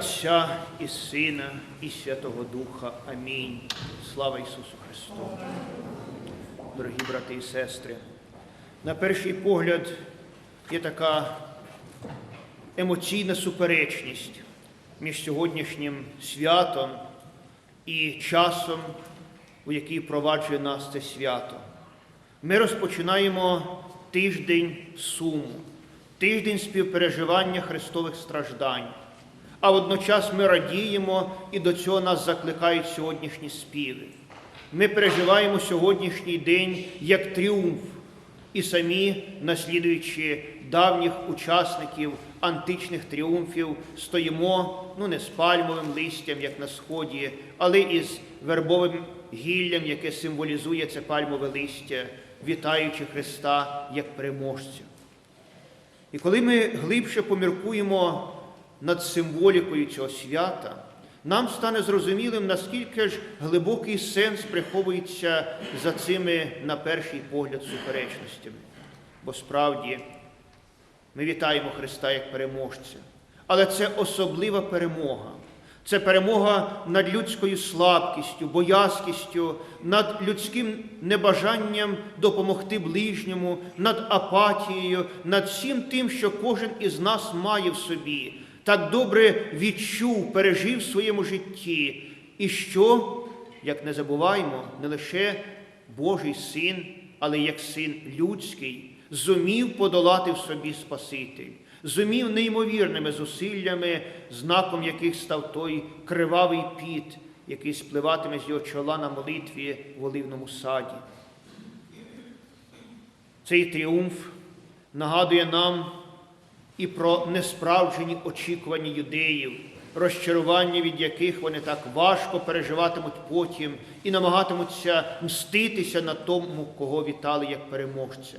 Отця і Сина, і Святого Духа. Амінь. Слава Ісусу Христу. Дорогі брати і сестри, на перший погляд є така емоційна суперечність між сьогоднішнім святом і часом, у який впроваджує нас це свято. Ми розпочинаємо тиждень суму, тиждень співпереживання Христових страждань. А водночас ми радіємо і до цього нас закликають сьогоднішні співи. Ми переживаємо сьогоднішній день як тріумф, і самі, наслідуючи давніх учасників античних тріумфів, стоїмо ну не з пальмовим листям, як на сході, але із вербовим гіллям, яке символізує це пальмове листя, вітаючи Христа як переможця. І коли ми глибше поміркуємо над символікою цього свята, нам стане зрозумілим, наскільки ж глибокий сенс приховується за цими, на перший погляд, суперечностями. Бо справді ми вітаємо Христа як переможця, але це особлива перемога. Це перемога над людською слабкістю, боязкістю, над людським небажанням допомогти ближньому, над апатією, над всім тим, що кожен із нас має в собі, так добре відчув, пережив в своєму житті. І що, як не забуваємо, не лише Божий син, але як син людський, зумів подолати в собі Спаситель, зумів неймовірними зусиллями, знаком яких став той кривавий піт, який спливатиме з його чола на молитві в оливному саді. Цей тріумф нагадує нам і про несправджені очікування юдеїв, розчарування, від яких вони так важко переживатимуть потім і намагатимуться мститися на тому, кого вітали як переможця.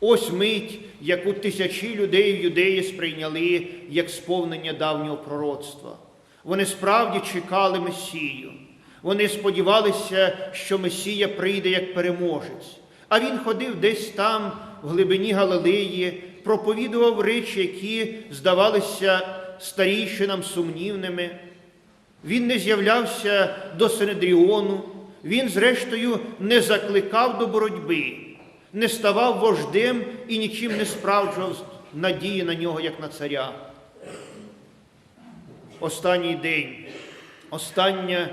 Ось мить, яку тисячі людей юдеї сприйняли як сповнення давнього пророцтва. Вони справді чекали Месію. Вони сподівалися, що Месія прийде як переможець. А він ходив десь там, в глибині Галилеї, проповідував речі, які здавалися старійшинам сумнівними. Він не з'являвся до Синедріону, він, зрештою, не закликав до боротьби, не ставав вождем і нічим не справджував надії на нього, як на царя. Останній день, остання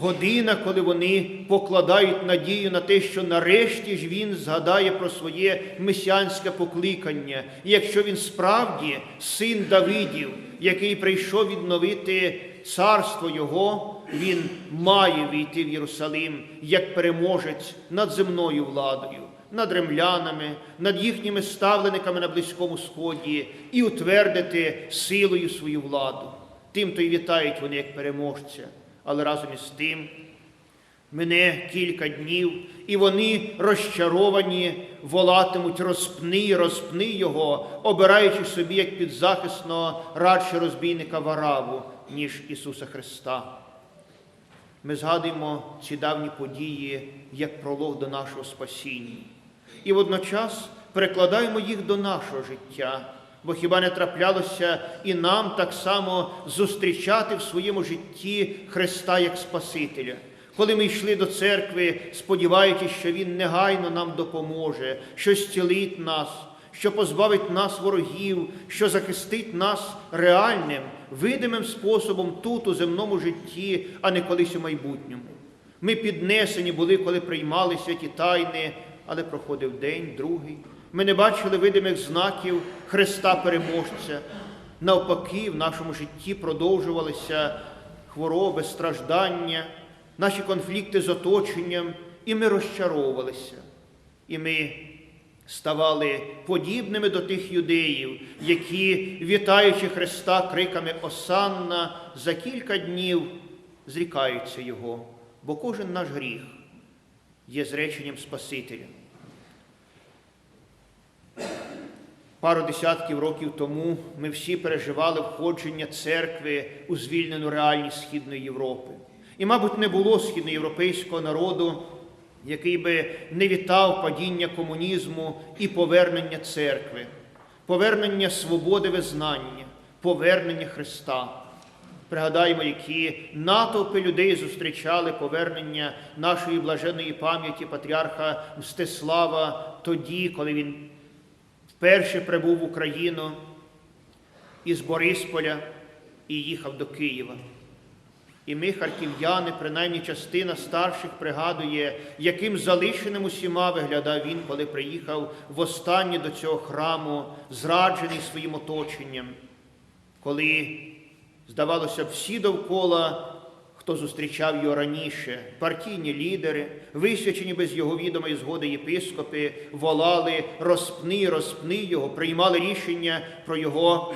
година, коли вони покладають надію на те, що нарешті ж він згадає про своє месіанське покликання, і якщо він справді син Давидів, який прийшов відновити царство Його, він має війти в Єрусалим як переможець над земною владою. Над ремлянами, над їхніми ставлениками на Близькому Сході і утвердити силою свою владу. Тим то й вітають вони як переможця. Але разом із тим мине кілька днів, і вони розчаровані, волатимуть розпни, розпни його, обираючи собі як підзахисного радше розбійника Вараву, ніж Ісуса Христа. Ми згадуємо ці давні події як пролог до нашого спасіння. І водночас перекладаємо їх до нашого життя. Бо хіба не траплялося і нам так само зустрічати в своєму житті Христа як Спасителя, коли ми йшли до церкви, сподіваючись, що Він негайно нам допоможе, що зцілить нас, що позбавить нас ворогів, що захистить нас реальним, видимим способом тут, у земному житті, а не колись у майбутньому. Ми піднесені були, коли приймали святі тайни, але проходив день, другий. Ми не бачили видимих знаків Христа Переможця. Навпаки, в нашому житті продовжувалися хвороби, страждання, наші конфлікти з оточенням, і ми розчаровувалися. І ми ставали подібними до тих юдеїв, які, вітаючи Христа криками Осанна, за кілька днів зрікаються Його, бо кожен наш гріх є зреченням Спасителя. Пару десятків років тому ми всі переживали входження церкви у звільнену реальність Східної Європи. І, мабуть, не було східноєвропейського народу, який би не вітав падіння комунізму і повернення церкви, повернення свободи визнання, повернення Христа. Пригадаємо, які натовпи людей зустрічали повернення нашої блаженої пам'яті патріарха Мстислава тоді, коли він вперше прибув в Україну із Борисполя і їхав до Києва. І ми, харків'яни, принаймні частина старших пригадує, яким залишеним усіма виглядав він, коли приїхав востаннє до цього храму, зраджений своїм оточенням, коли, здавалося б, всі довкола, хто зустрічав його раніше, партійні лідери, висвячені без його відомої згоди єпископи, волали розпни, розпни його, приймали рішення про його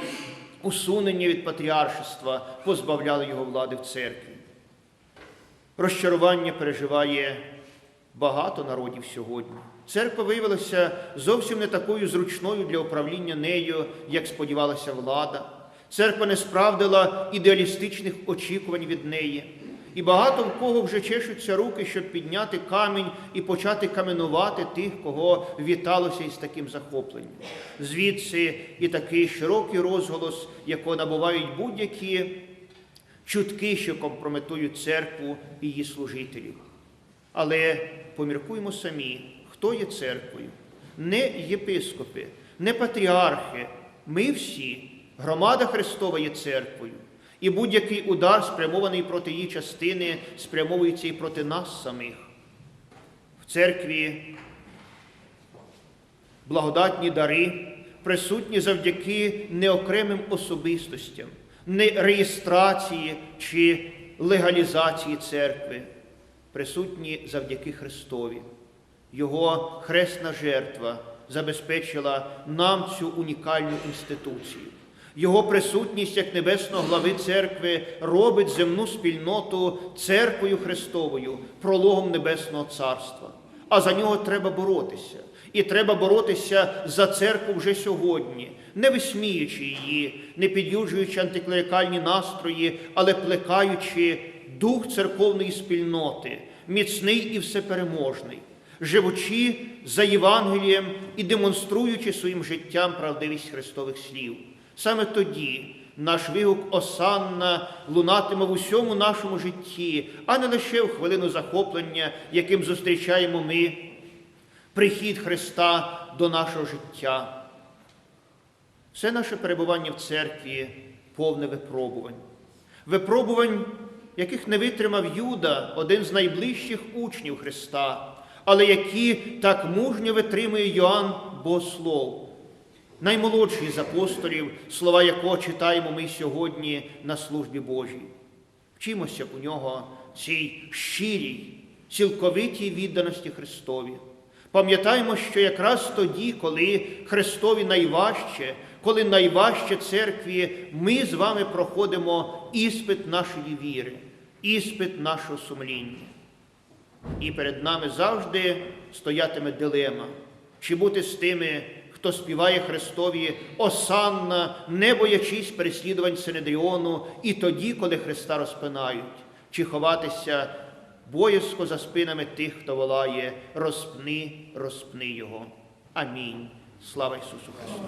усунення від патріаршества, позбавляли його влади в церкві. Розчарування переживає багато народів сьогодні. Церква виявилася зовсім не такою зручною для управління нею, як сподівалася влада. Церква не справдила ідеалістичних очікувань від неї. І багато в кого вже чешуться руки, щоб підняти камінь і почати каменувати тих, кого віталося із таким захопленням. Звідси і такий широкий розголос, якого набувають будь-які чутки, що компрометують церкву і її служителів. Але поміркуємо самі, хто є церквою, не єпископи, не патріархи. Ми всі, громада Христова є церквою. І будь-який удар, спрямований проти її частини, спрямовується і проти нас самих. В церкві благодатні дари присутні завдяки неокремим особистостям, не реєстрації чи легалізації церкви, присутні завдяки Христові. Його хресна жертва забезпечила нам цю унікальну інституцію. Його присутність як небесного глави церкви робить земну спільноту церквою Христовою, прологом Небесного Царства. А за нього треба боротися. І треба боротися за церкву вже сьогодні, не висміючи її, не під'юджуючи антиклерикальні настрої, але плекаючи дух церковної спільноти, міцний і всепереможний, живучи за Євангелієм і демонструючи своїм життям правдивість Христових слів. Саме тоді наш вигук Осанна лунатиме в усьому нашому житті, а не лише в хвилину захоплення, яким зустрічаємо ми прихід Христа до нашого життя. Все наше перебування в церкві повне випробувань. Випробувань, яких не витримав Юда, один з найближчих учнів Христа, але які так мужньо витримує Йоанн Богослов, наймолодший з апостолів, слова якого читаємо ми сьогодні на службі Божій. Вчимося у нього цій щирій, цілковитій відданості Христові. Пам'ятаємо, що якраз тоді, коли Христові найважче, коли найважче церкві, ми з вами проходимо іспит нашої віри, іспит нашого сумління. І перед нами завжди стоятиме дилема, чи бути з тими, хто співає Христові осанна, не боячись переслідувань Синедріону, і тоді, коли Христа розпинають, чи ховатися боязко за спинами тих, хто волає, розпни, розпни Його. Амінь. Слава Ісусу Христу!